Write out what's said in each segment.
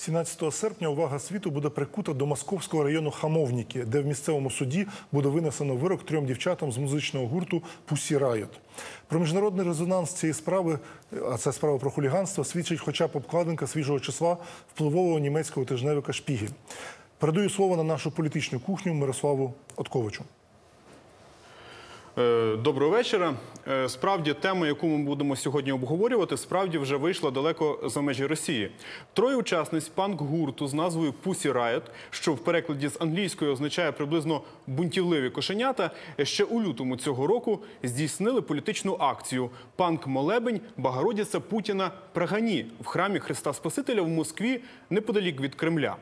17 серпня увага світу буде прикута до московського району Хамовніки, де в місцевому суді буде винесено вирок трьом дівчатам з музичного гурту Пусі Райот. Про міжнародний резонанс цієї справи, а це справа про хуліганство, свідчить хоча б обкладинка свіжого числа впливового німецького тижневика Шпігель. Передаю слово на нашу політичну кухню Мирославу Отковичу. Е, Доброго вечора. Е, Справді, тема, яку ми будемо сьогодні обговорювати, справді вже вийшла далеко за межі Росії. Троє учасниць панк-гурту з назвою Pussy Riot, що в перекладі з англійської означає приблизно бунтівливі кошенята, ще у лютому цього року здійснили політичну акцію Панк-молебень Багородіця Путіна Прагані в храмі Христа Спасителя в Москві неподалік від Кремля.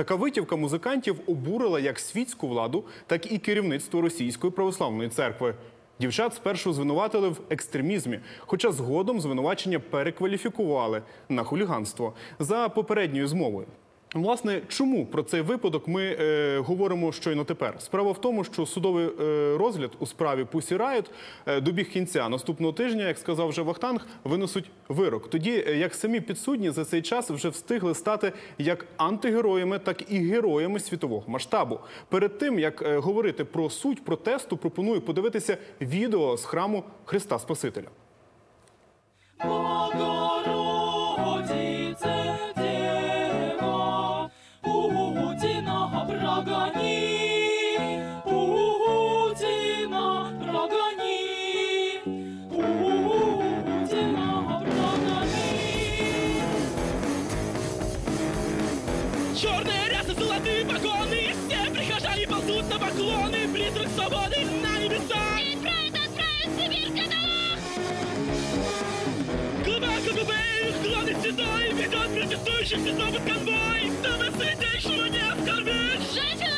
Така витівка музикантів обурила як світську владу, так і керівництво Російської православної церкви. Дівчат спершу звинуватили в екстремізмі, хоча згодом звинувачення перекваліфікували на хуліганство за попередньою змовою. Власне, чому про цей випадок ми е, говоримо щойно тепер? Справа в тому, що судовий е, розгляд у справі Pussy Riot е, добіг кінця наступного тижня, як сказав вже Вахтанг, винесуть вирок. Тоді е, як самі підсудні за цей час вже встигли стати як антигероями, так і героями світового масштабу. Перед тим як е, говорити про суть протесту, пропоную подивитися відео з храму Христа Спасителя. Черные рясы, золотые погоны Все прихожане ползут на поклоны Призрак свободы на небеса Отправят, отправят в каталог! Глубоко губы главный святой Ведет протестующих снова конвой. Чтобы святейшего не оскорбить Женщина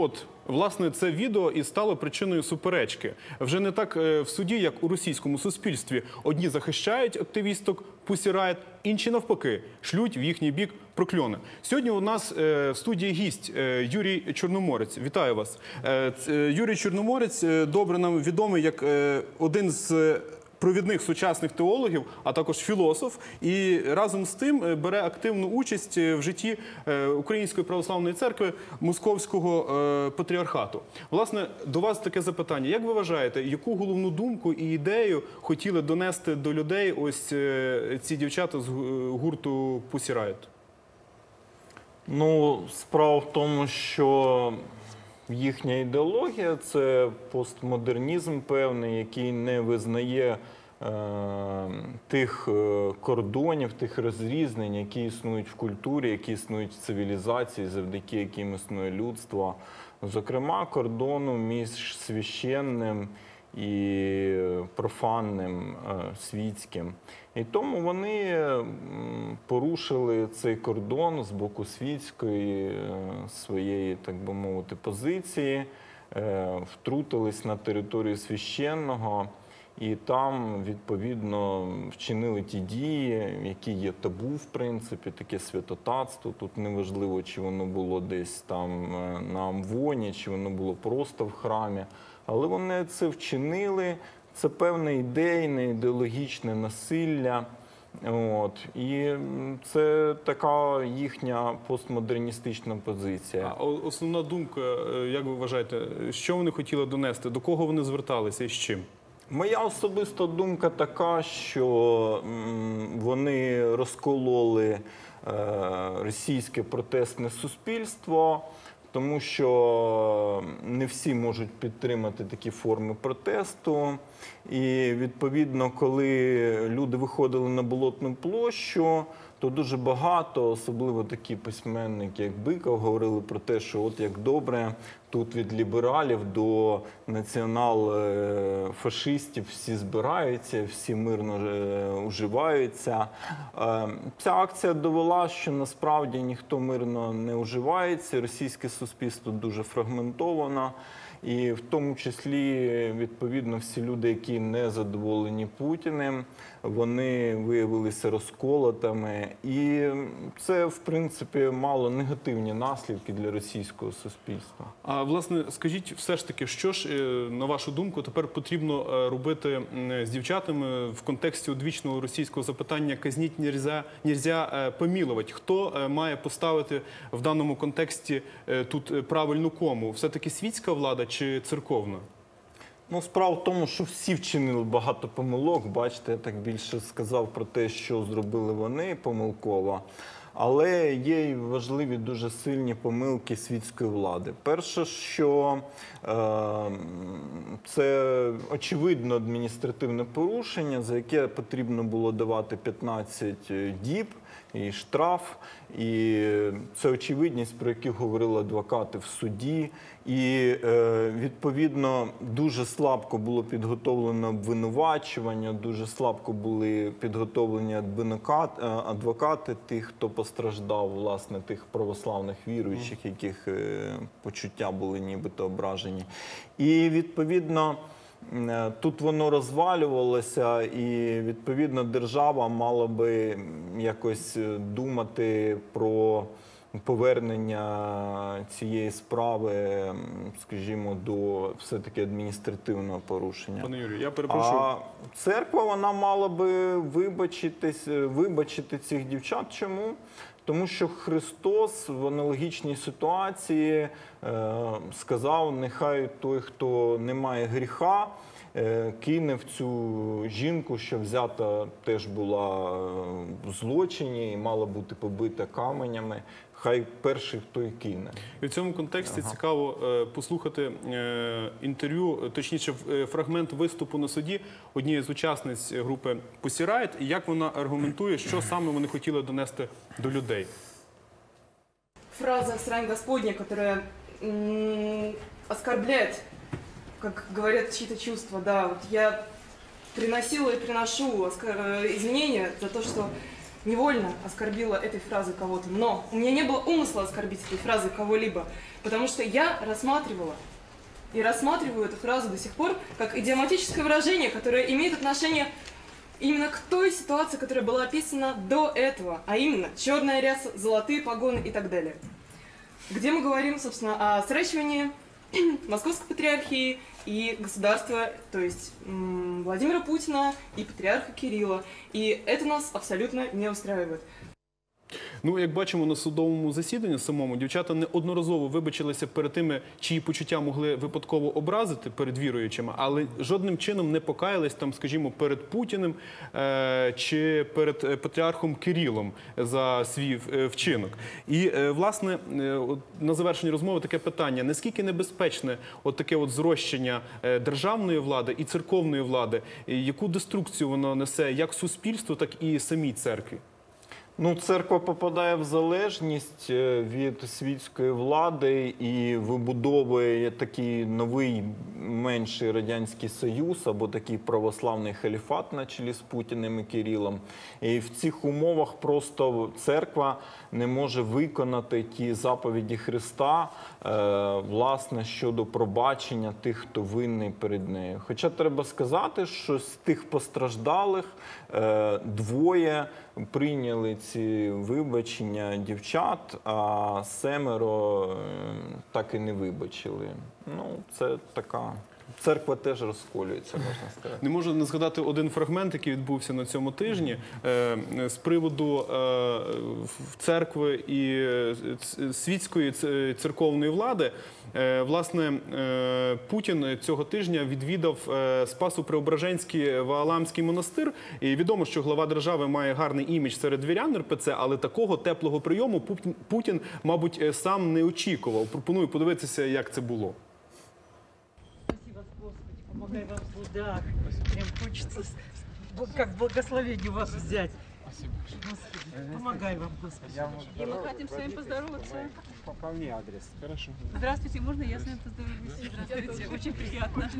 от, власне, це відео і стало причиною суперечки. Вже не так е, в суді, як у російському суспільстві. Одні захищають активісток Riot, інші навпаки шлють в їхній бік прокльони. Сьогодні у нас е, в студії гість е, Юрій Чорноморець. Вітаю вас. Юрій Чорноморець добре нам відомий як один з. Провідних сучасних теологів, а також філософ, і разом з тим е, бере активну участь е, в житті е, Української православної церкви Московського патріархату. Власне, до вас таке запитання: як ви вважаєте, яку головну думку і ідею хотіли донести до людей ось ці дівчата з гурту Riot? Ну, справа в тому, що їхня ідеологія це постмодернізм певний, який не визнає е, тих е, кордонів, тих розрізнень, які існують в культурі, які існують в цивілізації, завдяки яким існує людство. Зокрема, кордону між священним і профанним е, світським. І тому вони порушили цей кордон з боку світської е, своєї, так би мовити, позиції, е, втрутились на територію священного. І там відповідно вчинили ті дії, які є табу, в принципі, таке святотатство. Тут неважливо, чи воно було десь там е, на Амвоні, чи воно було просто в храмі. Але вони це вчинили. Це певне ідейне, ідеологічне насилля. От. І це така їхня постмодерністична позиція. А основна думка, е, як ви вважаєте, що вони хотіли донести, до кого вони зверталися і з чим? Моя особиста думка така, що вони розкололи е, російське протестне суспільство, тому що не всі можуть підтримати такі форми протесту. І відповідно, коли люди виходили на болотну площу, то дуже багато, особливо такі письменники, як Биков, говорили про те, що от як добре тут від лібералів до націонал-фашистів всі збираються, всі мирно е, уживаються. Е, Ця акція довела, що насправді ніхто мирно не уживається. Російське суспільство дуже фрагментовано. І в тому числі, відповідно, всі люди, які не задоволені Путіним, вони виявилися розколотами. І це, в принципі, мало негативні наслідки для російського суспільства. А власне, скажіть, все ж таки, що ж е, на вашу думку тепер потрібно е, робити з дівчатами в контексті одвічного російського запитання казніть нельзя, нельзя е, помілувати? Хто має поставити в даному контексті тут е, правильну кому? Все таки світська влада чи церковна? Ну, справа в тому, що всі вчинили багато помилок. Бачите, я так більше сказав про те, що зробили вони помилково. Але є й важливі дуже сильні помилки світської влади. Перше, що е, це очевидно адміністративне порушення, за яке потрібно було давати 15 діб і штраф, і це очевидність, про яку говорили адвокати в суді. І е, відповідно дуже слабко було підготовлено обвинувачування, дуже слабко були підготовлені е, адвокати тих, хто постраждав, власне, тих православних віруючих, яких е, почуття були нібито ображені. І відповідно. Е, Тут воно розвалювалося, і відповідно держава мала би якось е, думати про повернення цієї справи, скажімо, до все-таки адміністративного порушення. Пане Юрію, я перепрошую. А церква вона мала би вибачитись, е, вибачити цих дівчат. Чому? Тому що Христос в аналогічній ситуації е, сказав: нехай той, хто не має гріха, кине в цю жінку, що взята теж була е, в злочині і мала бути побита каменями. Хай перший хто й кине. І в цьому контексті цікаво е, послухати е, інтерв'ю, е, точніше, в- е, фрагмент виступу на суді однієї з учасниць групи Pussy Riot, і як вона аргументує, що саме вони хотіли донести до людей. фраза «срань Господня», которая м, оскорбляет, как говорят, чьи-то чувства. Да, вот я приносила и приношу э, извинения за то, что невольно оскорбила этой фразой кого-то. Но у меня не было умысла оскорбить этой фразой кого-либо, потому что я рассматривала и рассматриваю эту фразу до сих пор как идиоматическое выражение, которое имеет отношение именно к той ситуации, которая была описана до этого, а именно черная ряса, золотые погоны и так далее. Где мы говорим, собственно, о сращивании Московской патриархии и государства, то есть Владимира Путина и патриарха Кирилла. И это нас абсолютно не устраивает. Ну, як бачимо на судовому засіданні самому, дівчата неодноразово вибачилися перед тими, чиї почуття могли випадково образити перед віруючими, але жодним чином не покаялись там, скажімо, перед Путіним е, чи перед е, патріархом Кирилом за свій е, вчинок. І е, власне е, на завершенні розмови таке питання: наскільки небезпечне от таке от зрощення е, державної влади і церковної влади, яку деструкцію воно несе як суспільству, так і самій церкві? Ну, церква попадає в залежність е, від світської влади і вибудовує такий новий менший радянський союз або такий православний халіфат на чолі з Путіним і Кирилом. І в цих умовах просто церква не може виконати ті заповіді Христа, е, власне, щодо пробачення тих, хто винний перед нею. Хоча треба сказати, що з тих постраждалих е, двоє прийняли ці вибачення дівчат, а семеро е, так і не вибачили. Ну, це така. Церква теж розколюється, можна сказати. Не можу не згадати один фрагмент, який відбувся на цьому тижні е, з приводу е, церкви і е, світської церковної влади. Власне, Путін цього тижня відвідав е, Спасо-Преображенський Вааламський монастир. І відомо, що глава держави має гарний імідж серед вірян РПЦ, але такого теплого прийому Путін- мабуть, сам не очікував. Пропоную подивитися, як це було. Спасибо, помогай вам в блудах. Прям хочется как благословение вас взять. Господи, помогай вам, Господи. И мы хотим с вами поздороваться. Попал мне адрес. Хорошо. Здравствуйте, можно я с вами поздороваюсь? Здравствуйте, очень приятно.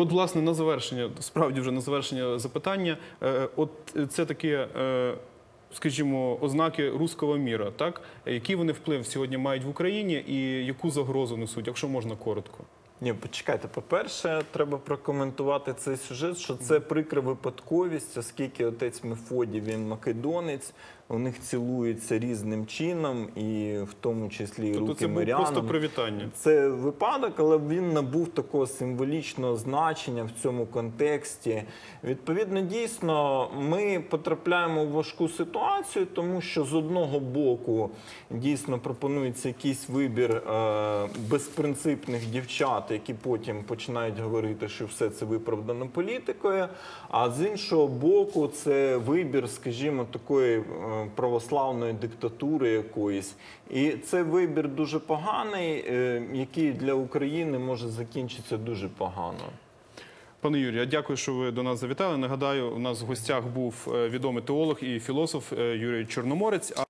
От, власне, на завершення, справді вже на завершення запитання, е, от це таке. е, Скажімо, ознаки руського міра, так який вони вплив сьогодні мають в Україні і яку загрозу несуть, якщо можна коротко. Ні, почекайте. По-перше, треба прокоментувати цей сюжет, що це прикра випадковість, оскільки отець Мефодій, він македонець, у них цілуються різним чином, і в тому числі Тобто руки це був мирянам. просто привітання. Це випадок, але він набув такого символічного значення в цьому контексті. Відповідно, дійсно, ми потрапляємо в важку ситуацію, тому що з одного боку дійсно пропонується якийсь вибір е, безпринципних дівчат, які потім починають говорити, що все це виправдано політикою. А з іншого боку, це вибір, скажімо, такої е, православної диктатури якоїсь. І це вибір дуже поганий, е, який для України може закінчитися дуже погано. Пане Юрію, дякую, що ви до нас завітали. Нагадаю, у нас в гостях був е, відомий теолог і філософ е, Юрій Чорноморець.